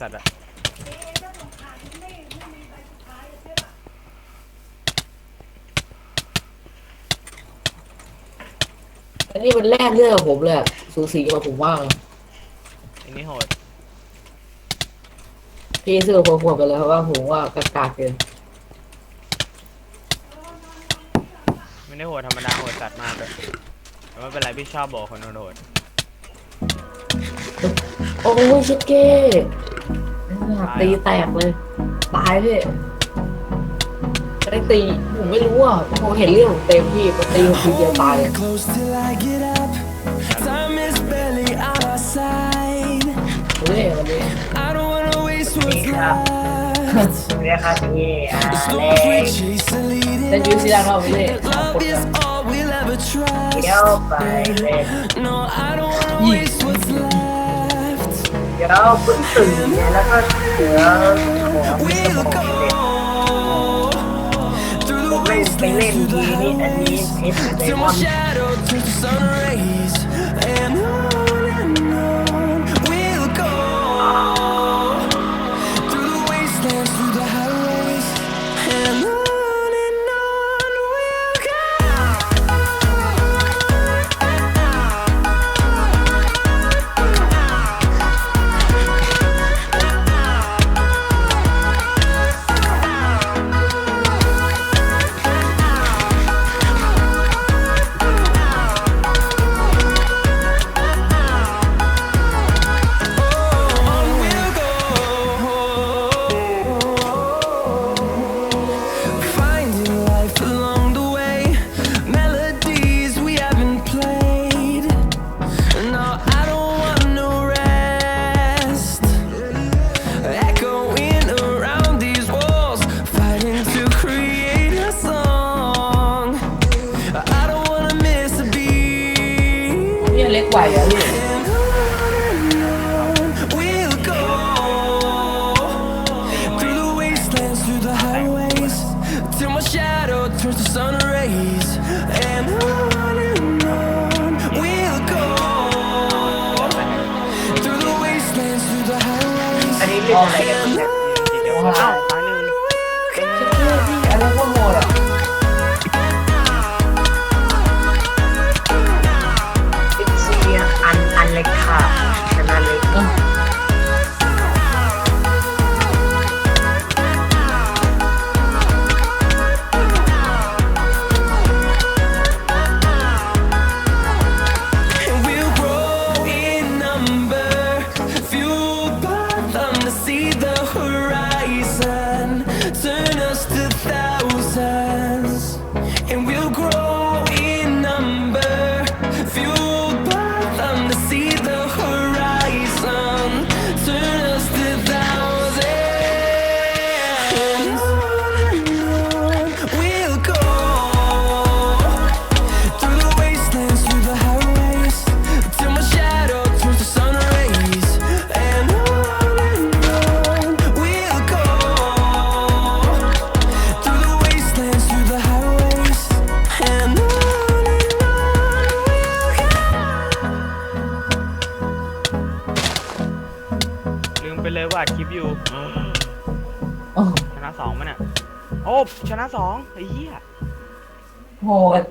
สัตว์อะอันนี้มันแลกเลือดกับผมเลยอะสูสีกว่าผมว่ากเลยอันนี้โหดพี่ซื้อผมหมดไปเลยเพราะว่าผมว่ากากาเกินไม่ได้โหดธรรมดาโหดสัตว์มากเลยแต่ไม่เป็นไรพี่ชอบบอกคนโหดโอ้ยชิคเก้ ตีแตกเลย ตายพี่ไม่ได้ตีผมไม่รู้อะผมเห็นเรื่องผมเต็มพี่พอตีผมทีเดียวตายเลย Close till I get up. Time is barely on our side. เฮ้ยวันนี้ I don't wanna waste what's left. เรียกค่าที่อ่า The เล storms we ข chase are leading จะยูซีดังเราพี่ us. Love is all we'll ever เดี๋ยว trust. ไปเล่น No, I don't wanna waste what's left. ดี๋ยวเพิ่งตื่นเนี่ยแล้วก็เหลือของที่จะ We'll บอก go เล่นไม่ไปเล่นดีนี่อันนี้เอ็นเอสได Till มอน เนี่ยเล็กไหวอะพี่ We'll go through the wastelands, through the highways, till my shadow turns to sun rays. And on and on, we'll go through the wastelands, through the highways. อันนี้เล่นอะไรกันเนี่ย see the horizon, ลืมไปเลยว่าอัดคลิปอยู่โอ้ชนะสองมันอะ โอ้ชนะสองไอ้เหี้ย โหด